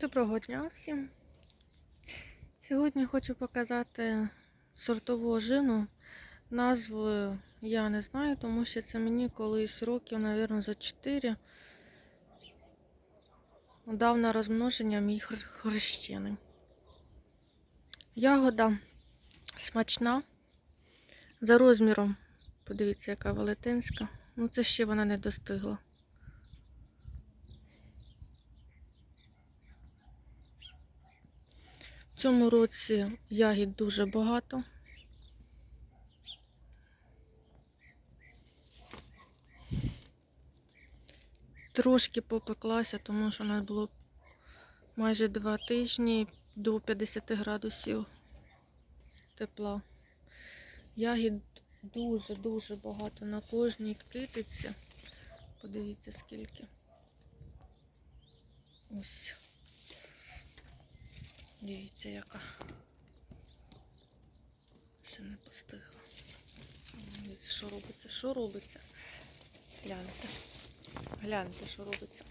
Доброго дня всім. Сьогодні хочу показати сортову ожину. Назву я не знаю, тому що це мені колись років, мабуть, за 4 дав на розмноження мій хр- хрещений. Ягода смачна. За розміром, подивіться, яка велетенська. Ну, це ще вона не достигла. В цьому році ягід дуже багато. Трошки попеклася, тому що у нас було майже два тижні до 50 градусів тепла. Ягід дуже-дуже багато на кожній китиці. Подивіться скільки. Ось. Дивіться, яка. Ще не постигла. Дивіться, що робиться, що робиться. Гляньте. Гляньте, що робиться.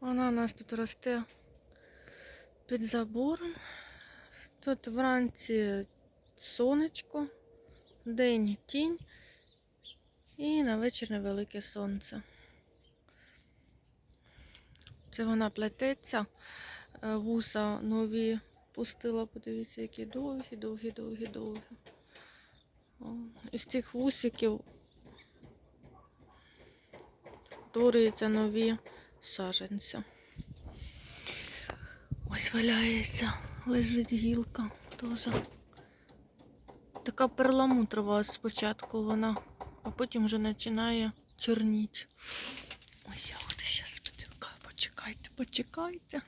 Вона у нас тут росте під забором. Тут вранці сонечко, день тінь і на вечір невелике сонце. Це вона плететься, е, вуса нові пустила, подивіться, які довгі, довгі, довгі, довгі. Із цих вусиків творюються нові саженці. Ось валяється, лежить гілка теж. Така перламутрова спочатку вона, а потім вже починає чорніти. Ось я от зараз подивка. Почекайте, почекайте.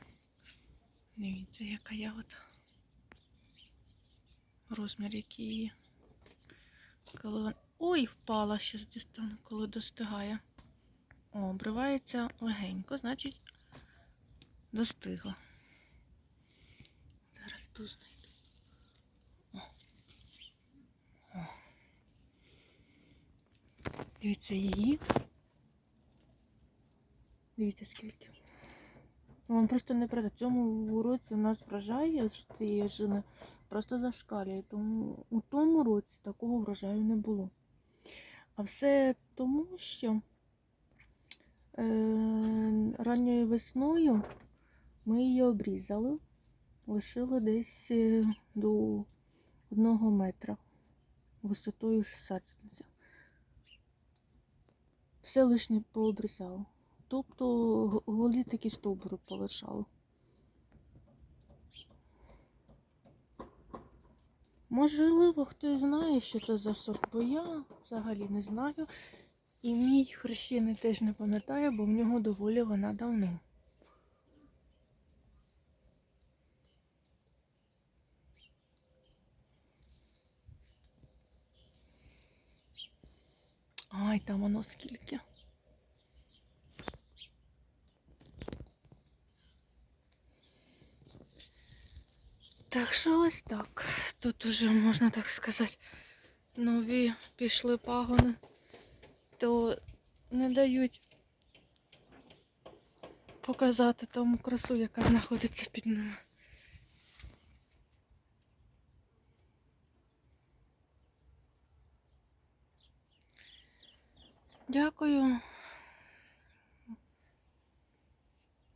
Дивіться, яка ягода. Розмір який її. Коли. Ой, впала ще дістану, коли достигає. О, обривається легенько, значить достигла. Зараз ту знайду. О. О. Дивіться її. Дивіться скільки. Ну, Вам просто не передати. В цьому році у нас врожай цієї жини просто зашкалює. Тому у тому році такого врожаю не було. А все тому, що е, ранньою весною ми її обрізали, лишили десь е, до одного метра висотою саджанця. Все лишнє пообрізало. Тобто голі такі стовбури полишало. Можливо, хтось знає, що це за сорт, бо я взагалі не знаю. І мій хрещений теж не пам'ятає, бо в нього доволі вона давно. Ай, там воно скільки. Так що ось так. Тут уже, можна так сказати, нові пішли пагони, то не дають показати тому красу, яка знаходиться під ними. Дякую.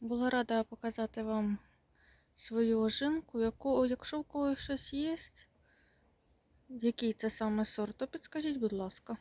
Була рада показати вам свою ожинку. Яку, якщо в когось щось є, який це саме сорт, то підскажіть, будь ласка.